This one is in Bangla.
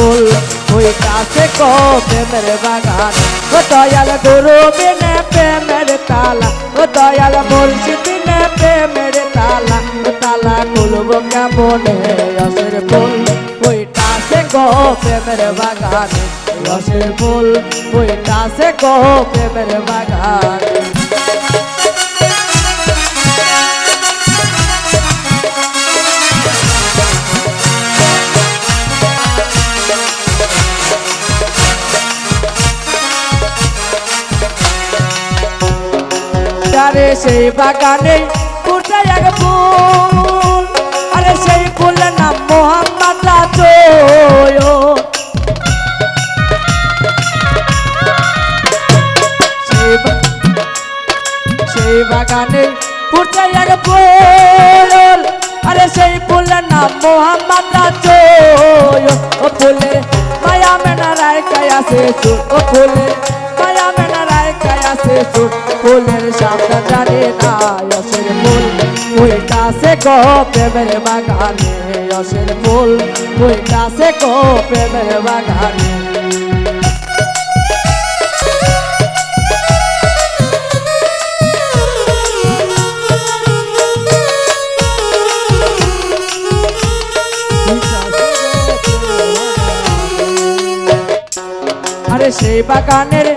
ফুল হইতাছে গো প্রেমের বাগান। ও দয়াল গুরু বিনে প্রেমের তালা, ও দয়াল মুর্শিদ বিনে প্রেমের তালা, ও তালা খুলব কেমনে রসের ফুল হইতাছে গো প্রেমের বাগান। রসের ফুল হইতাছে গো প্রেমের বাগান। আরে সেই বাগানে ফুটে এক ফুল। আরে সেই ফুলের নাম মোহাম্মদ সেই বাগানে ফুটে এক ফুল। আরে সেই ফুলের নাম মোহাম্মদ ও ফুলের মায়া মেনা রায় কায়াছে সুর ও কায়াছে সুর ফুলের সামনে জানি না অসের ফুল। হইতাছে গো প্রেমের বাগানে, অসের ফুল। হইতাছে গো প্রেমের বাগানে। সেই বাগানের